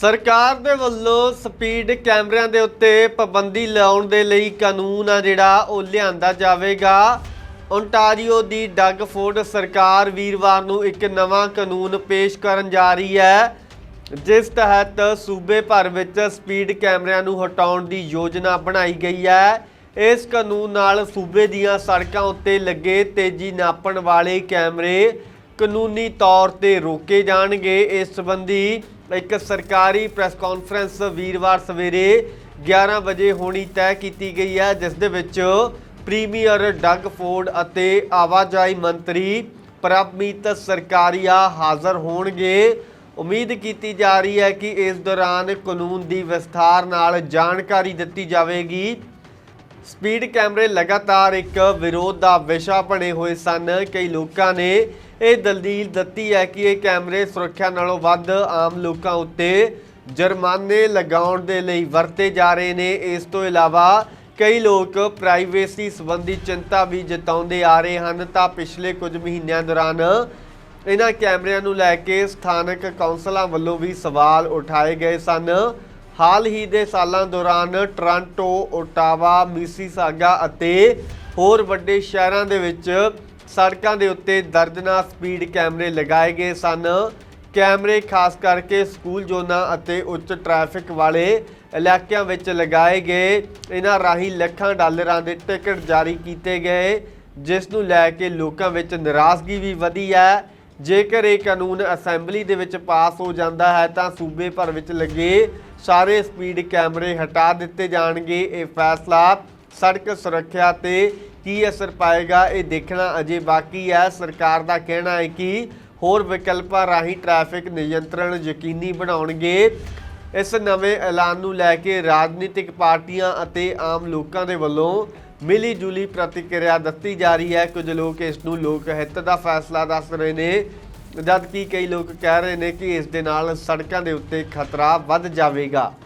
ਸਰਕਾਰ ਦੇ ਵੱਲੋਂ ਸਪੀਡ ਕੈਮਰਿਆਂ ਦੇ ਉੱਤੇ ਪਾਬੰਦੀ ਲਾਉਣ ਦੇ ਲਈ ਕਾਨੂੰਨ ਆ ਜਿਹੜਾ, ਉਹ ਲਿਆਂਦਾ ਜਾਵੇਗਾ। ਓਨਟਾਰੀਓ ਦੀ ਡੱਗ ਫੋਰਡ ਸਰਕਾਰ ਵੀਰਵਾਰ ਨੂੰ ਇੱਕ ਨਵਾਂ ਕਾਨੂੰਨ ਪੇਸ਼ ਕਰਨ ਜਾ ਰਹੀ ਹੈ, ਜਿਸ ਤਹਿਤ ਸੂਬੇ ਭਰ ਵਿੱਚ ਸਪੀਡ ਕੈਮਰਿਆਂ ਨੂੰ ਹਟਾਉਣ ਦੀ ਯੋਜਨਾ ਬਣਾਈ ਗਈ ਹੈ। ਇਸ ਕਾਨੂੰਨ ਨਾਲ ਸੂਬੇ ਦੀਆਂ ਸੜਕਾਂ ਉੱਤੇ ਲੱਗੇ ਤੇਜ਼ੀ ਨਾਪਣ ਵਾਲੇ ਕੈਮਰੇ ਕਾਨੂੰਨੀ ਤੌਰ ਤੇ ਰੋਕੇ ਜਾਣਗੇ। ਇਸ ਸੰਬੰਧੀ ਇੱਕ ਸਰਕਾਰੀ ਪ੍ਰੈਸ ਕਾਨਫਰੰਸ ਵੀਰਵਾਰ ਸਵੇਰੇ 11 ਵਜੇ ਹੋਣੀ ਤੈਅ ਕੀਤੀ ਗਈ ਹੈ, ਜਿਸ ਦੇ ਵਿੱਚ ਪ੍ਰੀਮੀਅਰ ਡੱਗ ਫੋਰਡ ਅਤੇ ਆਵਾਜਾਈ ਮੰਤਰੀ ਪ੍ਰਭਮੀਤ ਸਰਕਾਰੀਆ ਹਾਜ਼ਰ ਹੋਣਗੇ। ਉਮੀਦ ਕੀਤੀ ਜਾ ਰਹੀ ਹੈ ਕਿ ਇਸ ਦੌਰਾਨ ਕਾਨੂੰਨ ਦੀ ਵਿਸਥਾਰ ਨਾਲ ਜਾਣਕਾਰੀ ਦਿੱਤੀ ਜਾਵੇਗੀ। ਸਪੀਡ ਕੈਮਰੇ ਲਗਾਤਾਰ ਇੱਕ ਵਿਰੋਧ ਦਾ ਵਿਸ਼ਾ ਬਣੇ ਹੋਏ ਸਨ। ਕਈ ਲੋਕਾਂ ਨੇ ਇਹ ਦਲੀਲ ਦਿੱਤੀ ਹੈ ਕਿ ਇਹ ਕੈਮਰੇ ਸੁਰੱਖਿਆ ਨਾਲੋਂ ਵੱਧ ਆਮ ਲੋਕਾਂ ਉੱਤੇ ਜੁਰਮਾਨੇ ਲਗਾਉਣ ਦੇ ਲਈ ਵਰਤੇ ਜਾ ਰਹੇ ਨੇ। ਇਸ ਤੋਂ ਇਲਾਵਾ ਕਈ ਲੋਕ ਪ੍ਰਾਈਵੇਸੀ ਸੰਬੰਧੀ ਚਿੰਤਾ ਵੀ ਜਤਾਉਂਦੇ ਆ ਰਹੇ ਹਨ। ਤਾਂ ਪਿਛਲੇ ਕੁਝ ਮਹੀਨਿਆਂ ਦੌਰਾਨ ਇਹਨਾਂ ਕੈਮਰਿਆਂ ਨੂੰ ਲੈ ਕੇ ਸਥਾਨਕ ਕੌਂਸਲਾਂ ਵੱਲੋਂ ਵੀ ਸਵਾਲ ਉਠਾਏ ਗਏ ਸਨ। ਹਾਲ ਹੀ ਦੇ ਸਾਲਾਂ ਦੌਰਾਨ ਟੋਰਾਂਟੋ, ਓਟਾਵਾ, ਮਿਸੀਸਾਗਾ ਅਤੇ ਹੋਰ ਵੱਡੇ ਸ਼ਹਿਰਾਂ ਦੇ ਵਿੱਚ ਸੜਕਾਂ ਦੇ ਉੱਤੇ ਦਰਜਨਾ ਸਪੀਡ ਕੈਮਰੇ ਲਗਾਏ ਗਏ ਸਨ। ਕੈਮਰੇ ਖਾਸ ਕਰਕੇ ਸਕੂਲ ਜ਼ੋਨਾਂ ਅਤੇ ਉੱਚ ਟ੍ਰੈਫਿਕ ਵਾਲੇ ਇਲਾਕਿਆਂ ਵਿੱਚ ਲਗਾਏ ਗਏ। ਇਹਨਾਂ ਰਾਹੀਂ ਲੱਖਾਂ ਡਾਲਰਾਂ ਦੇ ਟਿਕਟ ਜਾਰੀ ਕੀਤੇ ਗਏ, ਜਿਸ ਨੂੰ ਲੈ ਕੇ ਲੋਕਾਂ ਵਿੱਚ ਨਾਰਾਜ਼ਗੀ ਵੀ ਵਧੀ ਹੈ। ਜੇਕਰ ਇਹ ਕਾਨੂੰਨ ਅਸੈਂਬਲੀ ਦੇ ਵਿੱਚ ਪਾਸ ਹੋ ਜਾਂਦਾ ਹੈ, ਤਾਂ ਸੂਬੇ ਭਰ ਵਿੱਚ ਲੱਗੇ ਸਾਰੇ ਸਪੀਡ ਕੈਮਰੇ ਹਟਾ ਦਿੱਤੇ ਜਾਣਗੇ। ਇਹ ਫੈਸਲਾ ਸੜਕ ਸੁਰੱਖਿਆ ਤੇ ਕੀ ਅਸਰ ਪਾਏਗਾ, ਇਹ ਦੇਖਣਾ ਅਜੇ ਬਾਕੀ ਹੈ। ਸਰਕਾਰ ਦਾ ਕਹਿਣਾ ਹੈ ਕਿ ਹੋਰ ਵਿਕਲਪਾਂ ਰਾਹੀਂ ਟ੍ਰੈਫਿਕ ਨਿਯੰਤਰਣ ਯਕੀਨੀ ਬਣਾਉਣਗੇ। ਇਸ ਨਵੇਂ ਐਲਾਨ ਨੂੰ ਲੈ ਕੇ ਰਾਜਨੀਤਿਕ ਪਾਰਟੀਆਂ ਅਤੇ ਆਮ ਲੋਕਾਂ ਦੇ ਵੱਲੋਂ ਮਿਲੀ ਜੁਲੀ ਪ੍ਰਤੀਕਿਰਿਆ ਦਿੱਤੀ ਜਾ ਰਹੀ ਹੈ। ਕੁਝ ਲੋਕ ਇਸ ਨੂੰ ਲੋਕ ਹਿੱਤ ਦਾ ਫੈਸਲਾ ਦੱਸ ਰਹੇ ਨੇ। ਜਦਕਿ ਕਈ ਲੋਕ ਕਹਿ ਰਹੇ ਨੇ ਕਿ ਇਸ ਦੇ ਨਾਲ ਸੜਕਾਂ ਦੇ ਉੱਤੇ ਖਤਰਾ ਵੱਧ ਜਾਵੇਗਾ।